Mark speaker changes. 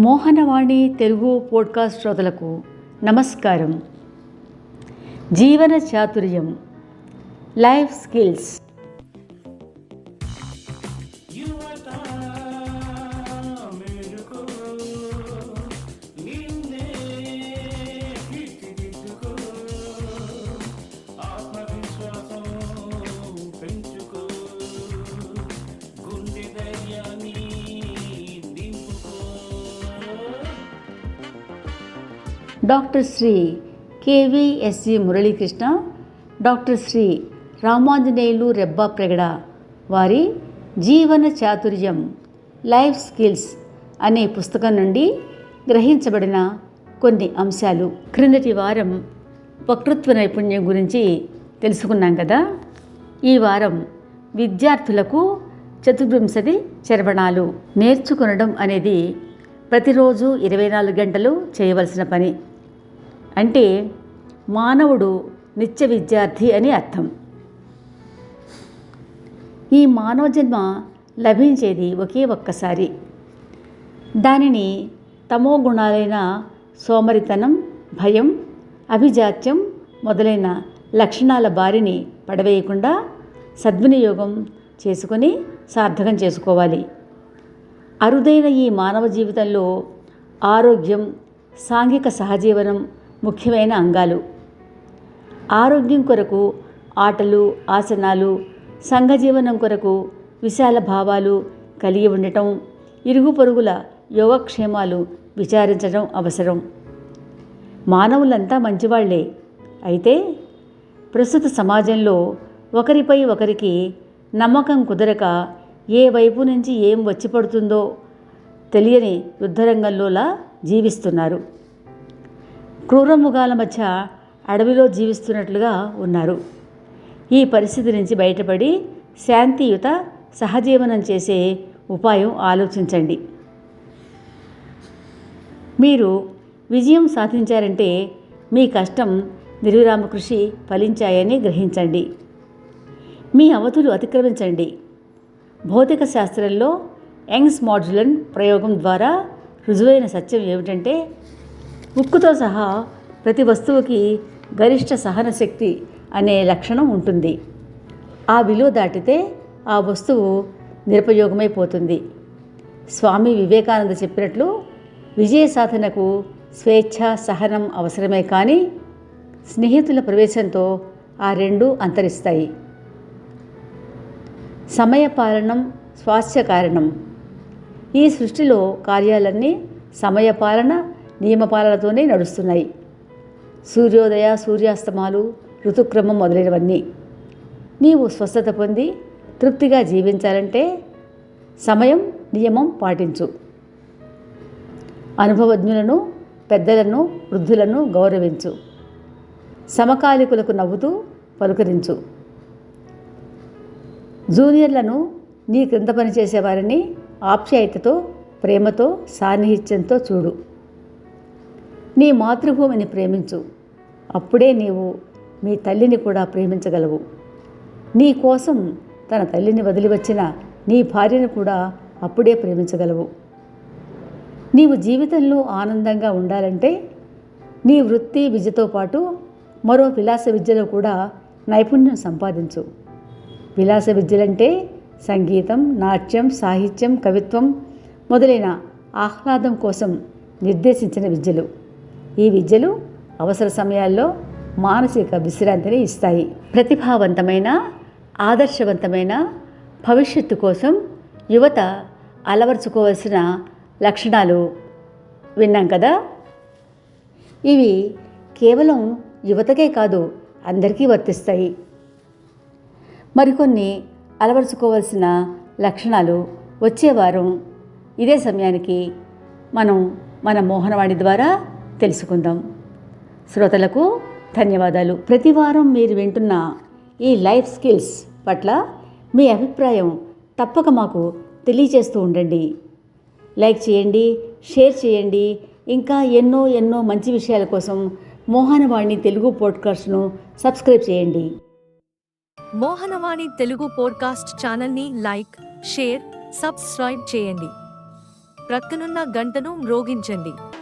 Speaker 1: Mohanavani Telugu podcast శ్రోతలకు నమస్కారం. జీవన చాతుర్యం. Life skills. Doctor Shri K V S G Muralikrishna doctor Shri Ramanjaneyulu Rebbapragada వారి జీవన చాతుర్యం లైఫ్ స్కిల్స్ అనే పుస్తకం నుండి గ్రహించబడిన కొన్ని అంశాలు. క్రిందటి వారం వక్తృత్వ నైపుణ్యం గురించి తెలుసుకున్నాం కదా. ఈ వారం విద్యార్థులకు చతుర్వింశతి చరవణాలు. నేర్చుకొనడం అనేది ప్రతిరోజు ఇరవై నాలుగు గంటలు చేయవలసిన పని. అంటే మానవుడు నిత్య విద్యార్థి అని అర్థం. ఈ మానవ జన్మ లభించేది ఒకే ఒక్కసారి. దానిని తమో గుణాలైన సోమరితనం భయం అభిజాత్యం మొదలైన లక్షణాల బారిని పడవేయకుండా సద్వినియోగం చేసుకొని సార్థకం చేసుకోవాలి. అరుదైన ఈ మానవ జీవితంలో ఆరోగ్యం సాంఘిక సహజీవనం ముఖ్యమైన అంగాలు. ఆరోగ్యం కొరకు ఆటలు ఆసనాలు సంఘజీవనం కొరకు విశాల భావాలు కలిగి ఉండటం ఇరుగు పొరుగుల యోగక్షేమాలు విచారించడం అవసరం. మానవులంతా మంచివాళ్ళే. అయితే ప్రస్తుత సమాజంలో ఒకరిపై ఒకరికి నమ్మకం కుదరక ఏ వైపు నుంచి ఏం వచ్చి పడుతుందో తెలియని యుద్ధరంగంలోలా జీవిస్తున్నారు. క్రూరమృగాల మధ్య అడవిలో జీవిస్తున్నట్లుగా ఉన్నారు. ఈ పరిస్థితి నుంచి బయటపడి శాంతియుత సహజీవనం చేసే ఉపాయం ఆలోచించండి. మీరు విజయం సాధించారంటే మీ కష్టం నిర్విరామ కృషి ఫలించాయని గ్రహించండి. మీ అవధులు అతిక్రమించండి. భౌతిక శాస్త్రంలో యంగ్స్ మాడ్యులన్ ప్రయోగం ద్వారా రుజువైన సత్యం ఏమిటంటే ఉక్కుతో సహా ప్రతి వస్తువుకి గరిష్ట సహన శక్తి అనే లక్షణం ఉంటుంది. ఆ విలువ దాటితే ఆ వస్తువు నిరుపయోగమైపోతుంది స్వామి వివేకానంద చెప్పినట్లు విజయ సాధనకు స్వేచ్ఛ సహనం అవసరమే కానీ స్నేహితుల ప్రవేశంతో ఆ రెండు అంతరిస్తాయి. సమయపాలనం స్వాస్థ్య కారణం. ఈ సృష్టిలో కార్యాలన్నీ సమయపాలన నియమపాలనతోనే నడుస్తున్నాయి. సూర్యోదయ సూర్యాస్తమాలు ఋతుక్రమం మొదలైనవన్నీ. నీవు స్వస్థత పొంది తృప్తిగా జీవించాలంటే సమయం నియమం పాటించు. అనుభవజ్ఞులను పెద్దలను వృద్ధులను గౌరవించు. సమకాలికులకు నవ్వుతూ పలుకరించు. జూనియర్లను నీ క్రింద పనిచేసేవారిని ఆప్యాయతతో ప్రేమతో సాన్నిహిత్యంతో చూడు. నీ మాతృభూమిని ప్రేమించు. అప్పుడే నీవు మీ తల్లిని కూడా ప్రేమించగలవు. నీ కోసం తన తల్లిని వదిలి వచ్చిన నీ భార్యను కూడా అప్పుడే ప్రేమించగలవు. నీవు జీవితంలో ఆనందంగా ఉండాలంటే నీ వృత్తి విద్యతో పాటు మరో విలాస విద్యలో కూడా నైపుణ్యం సంపాదించు. విలాస విద్యలంటే సంగీతం నాట్యం సాహిత్యం కవిత్వం మొదలైన ఆహ్లాదం కోసం నిర్దేశించిన విద్యలు. ఈ విద్యలు అవసర సమయాల్లో మానసిక విశ్రాంతిని ఇస్తాయి. ప్రతిభావంతమైన ఆదర్శవంతమైన భవిష్యత్తు కోసం యువత అలవర్చుకోవాల్సిన లక్షణాలు విన్నాం కదా? ఇవి కేవలం యువతకే కాదు అందరికీ వర్తిస్తాయి. మరికొన్ని అలవరుచుకోవాల్సిన లక్షణాలు వచ్చే వారం ఇదే సమయానికి మనం మన మోహనవాణి ద్వారా తెలుసుకుందాం. శ్రోతలకు ధన్యవాదాలు. ప్రతివారం మీరు వింటున్న ఈ లైఫ్ స్కిల్స్ పట్ల మీ అభిప్రాయం తప్పక మాకు తెలియజేస్తూ ఉండండి. లైక్ చేయండి షేర్ చేయండి. ఇంకా ఎన్నో ఎన్నో మంచి విషయాల కోసం మోహనవాణి తెలుగు పోడ్కాస్ట్ను సబ్స్క్రైబ్ చేయండి.
Speaker 2: మోహనవాణి తెలుగు పోడ్కాస్ట్ ఛానల్ని లైక్ షేర్ సబ్స్క్రైబ్ చేయండి. ప్రక్కనున్న గంటను మ్రోగించండి.